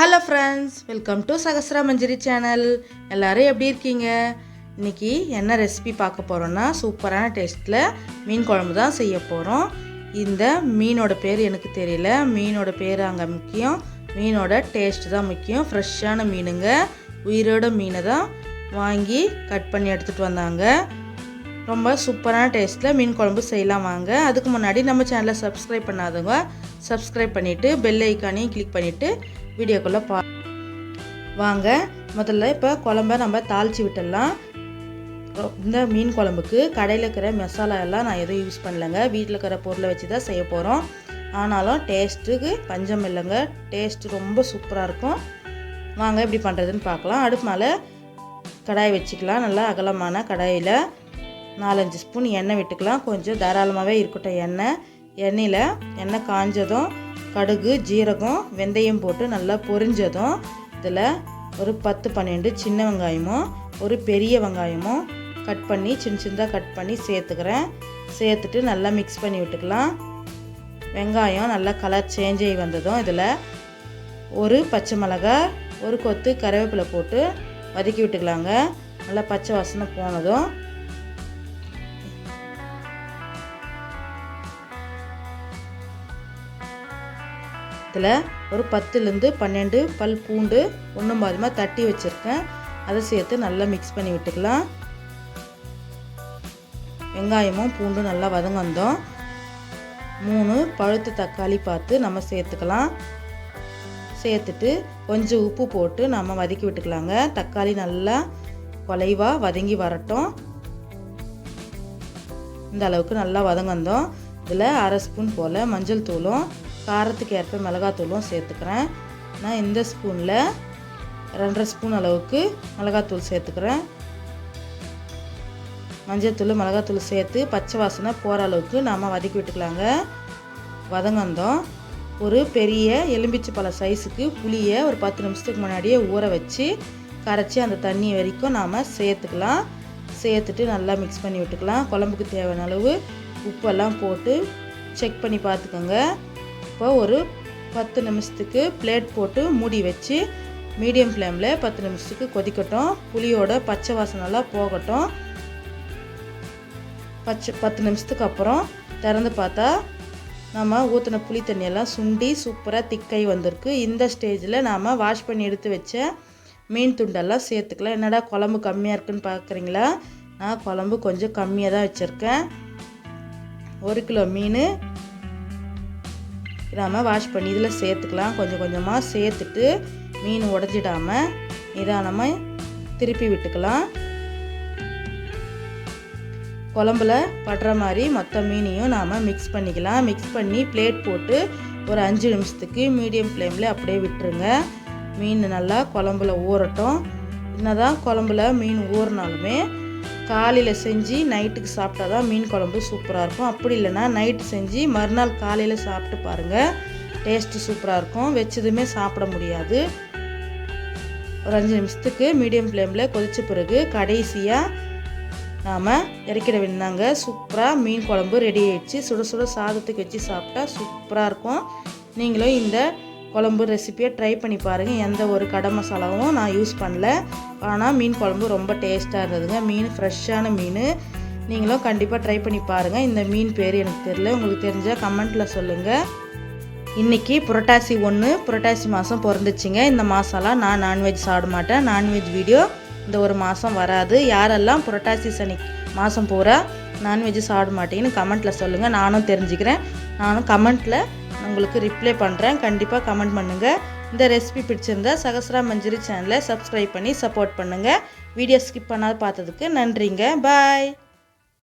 Hello friends welcome to Sahasra Manjari channel எல்லோரும் எப்படி இருக்கீங்க? இன்னைக்கு என்ன ரெசிபி பார்க்க போகிறோன்னா சூப்பரான டேஸ்ட்டில் மீன் குழம்பு தான் செய்ய போகிறோம் இந்த மீனோட பேர் எனக்கு தெரியல. மீனோட பேர் அங்கே முக்கியம். மீனோட டேஸ்ட் தான் முக்கியம். ஃப்ரெஷ்ஷான மீனுங்க. உயிரோட மீனை தான் வாங்கி கட் பண்ணி எடுத்துகிட்டு வந்தாங்க. ரொம்ப சூப்பரான டேஸ்ட்டில் மீன் குழம்பு செய்யலாம் வாங்க. அதுக்கு முன்னாடி நம்ம சேனலை சப்ஸ்கிரைப் பண்ணாதவங்க சப்ஸ்கிரைப் பண்ணிவிட்டு பெல் ஐக்கானையும் கிளிக் பண்ணிவிட்டு வீடியோக்குள்ளே பா வாங்க. முதல்ல இப்போ குழம்ப நம்ம தாளித்து விட்டுடலாம். இந்த மீன் குழம்புக்கு கடையில் இருக்கிற மசாலா எல்லாம் நான் எதுவும் யூஸ் பண்ணலைங்க. வீட்டில் இருக்கிற பொருளை வச்சு தான் செய்ய போகிறோம் ஆனாலும் டேஸ்ட்டுக்கு பஞ்சம் இல்லைங்க. டேஸ்ட் ரொம்ப சூப்பராக இருக்கும். வாங்க எப்படி பண்ணுறதுன்னு பார்க்கலாம். அடுப்பு மேலே கடாய் வச்சுக்கலாம். நல்லா அகலமான கடாயில் நாலஞ்சு ஸ்பூன் எண்ணெய் விட்டுக்கலாம். கொஞ்சம் தாராளமாகவே இருக்கட்டும் எண்ணெய். எண்ணெயில் எண்ணெய் காஞ்சதும் கடுகு ஜீரகம் வெந்தயம் போட்டு நல்லா பொரிஞ்சதும் இதில் ஒரு பத்து பன்னெண்டு சின்ன வெங்காயமும் ஒரு பெரிய வெங்காயமும் கட் பண்ணி சின்ன சின்னதாக கட் பண்ணி சேர்த்துக்கிறேன். சேர்த்துட்டு நல்லா மிக்ஸ் பண்ணி விட்டுக்கலாம். வெங்காயம் நல்லா கலர் சேஞ்ச் ஆகி வந்ததும் இதில் ஒரு பச்சை மிளகாய் ஒரு கொத்து கருவேப்பிலை போட்டு வதக்கி விட்டுக்கலாங்க. நல்லா பச்சை வாசனை போனதும் இதில் ஒரு பத்துலேருந்து பன்னெண்டு பல் பூண்டு ஒன்றும் பாதிமாக தட்டி வச்சுருக்கேன். அதை சேர்த்து நல்லா மிக்ஸ் பண்ணி விட்டுக்கலாம். வெங்காயமும் பூண்டும் நல்லா வதங்க வந்தோம். மூணு பழுத்த தக்காளி பார்த்து நம்ம சேர்த்துக்கலாம். சேர்த்துட்டு கொஞ்சம் உப்பு போட்டு நம்ம வதக்கி விட்டுக்கலாங்க. தக்காளி நல்லா குலைவாக வதங்கி வரட்டும். இந்த அளவுக்கு நல்லா வதங்க வந்தோம். இதில் அரை ஸ்பூன் போல் மஞ்சள் தூளும் காரத்துக்கு ஏற்ப மிளகாத்தூளும் சேர்த்துக்கிறேன். நான் இந்த ஸ்பூனில் ரெண்டரை ஸ்பூன் அளவுக்கு மிளகாத்தூள் சேர்த்துக்கிறேன். மஞ்சள்தூள் மிளகாத்தூள் சேர்த்து பச்சை வாசனை போகிற அளவுக்கு நாம் வதக்கி விட்டுக்கலாங்க. வதங்கந்தோம். ஒரு பெரிய எலும்பிச்சு பழ சைஸுக்கு புளியை ஒரு பத்து நிமிஷத்துக்கு முன்னாடியே ஊற வச்சு கரைச்சி அந்த தண்ணி வரைக்கும் நாம் சேர்த்துக்கலாம். சேர்த்துட்டு நல்லா மிக்ஸ் பண்ணி விட்டுக்கலாம். குழம்புக்கு தேவையான அளவு உப்பெல்லாம் போட்டு செக் பண்ணி பார்த்துக்கோங்க. இப்போ ஒரு பத்து நிமிஷத்துக்கு பிளேட் போட்டு மூடி வச்சு மீடியம் ஃப்ளேமில் பத்து நிமிஷத்துக்கு கொதிக்கட்டும். புளியோட பச்சை வாசனெல்லாம் போகட்டும். பச்சை பத்து நிமிஷத்துக்கு அப்புறம் திறந்து பார்த்தா நம்ம ஊற்றின புளி தண்ணியெல்லாம் சுண்டி சூப்பராக திக்கை வந்திருக்கு. இந்த ஸ்டேஜில் நாம் வாஷ் பண்ணி எடுத்து வச்ச மீன் துண்டெல்லாம் சேர்த்துக்கலாம். என்னடா குழம்பு கம்மியாக இருக்குன்னு பார்க்குறீங்களா நான் குழம்பு கொஞ்சம் கம்மியாக தான் வச்சுருக்கேன். ஒரு கிலோ மீன் நாம் வாஷ் பண்ணி இதில் சேர்த்துக்கலாம். கொஞ்சம் கொஞ்சமாக சேர்த்துட்டு மீன் உடஞ்சிடாமல் நிதானமாக திருப்பி விட்டுக்கலாம். குழம்புல படுற மாதிரி மொத்த மீனையும் நாம் மிக்ஸ் பண்ணிக்கலாம். மிக்ஸ் பண்ணி பிளேட் போட்டு ஒரு அஞ்சு நிமிஷத்துக்கு மீடியம் ஃப்ளேமில் அப்படியே விட்டுருங்க. மீன் நல்லா குழம்புல ஊறட்டும். என்னதான் குழம்புல மீன் ஊறினாலுமே காலையில் செஞ்சு நைட்டுக்கு சாப்பிட்டா தான் மீன் குழம்பு சூப்பராக இருக்கும். அப்படி இல்லைன்னா நைட்டு செஞ்சு மறுநாள் காலையில் சாப்பிட்டு பாருங்கள் டேஸ்ட்டு சூப்பராக இருக்கும். வச்சதுமே சாப்பிட முடியாது. ஒரு அஞ்சு நிமிஷத்துக்கு மீடியம் ஃப்ளேமில் கொதித்த பிறகு கடைசியாக நாம் இறக்கிட வேண்டாங்க சூப்பராக மீன் குழம்பு ரெடி ஆயிடுச்சு. சுட சுட சாதத்துக்கு வச்சு சாப்பிட்டா சூப்பராக இருக்கும். நீங்களும் இந்த குழம்பு ரெசிப்பியை ட்ரை பண்ணி பாருங்கள் எந்த ஒரு கடை மசாலாவும் நான் யூஸ் பண்ணல. ஆனால் மீன் குழம்பு ரொம்ப டேஸ்ட்டாக இருந்ததுங்க. மீன் ஃப்ரெஷ்ஷான மீன். நீங்களும் கண்டிப்பாக ட்ரை பண்ணி பாருங்கள் இந்த மீன் பேர் எனக்கு தெரியல. உங்களுக்கு தெரிஞ்சால் கமெண்ட்டில் சொல்லுங்கள் இன்றைக்கி புரட்டாசி ஒன்று புரட்டாசி மாதம் பிறந்துச்சுங்க. இந்த மாதம்லாம் நான் நான்வெஜ் சாப்பிட மாட்டேன். நான்வெஜ் வீடியோ இந்த ஒரு மாதம் வராது. யாரெல்லாம் புரட்டாசி சனி மாதம் பூரா நான்வெஜ் சாப்பிட மாட்டேங்கன்னு கமெண்ட்டில் சொல்லுங்கள் நானும் தெரிஞ்சுக்கிறேன். நானும் கமெண்ட்டில் உங்களுக்கு ரிப்ளை பண்ணுறேன் கண்டிப்பாக கமெண்ட் பண்ணுங்கள் இந்த ரெசிபி பிடிச்சிருந்தா சகசரா மஞ்சரி சேனலை சப்ஸ்கிரைப் பண்ணி சப்போர்ட் பண்ணுங்கள் வீடியோ ஸ்கிப் பண்ணாத பார்த்ததுக்கு நன்றிங்க. பாய்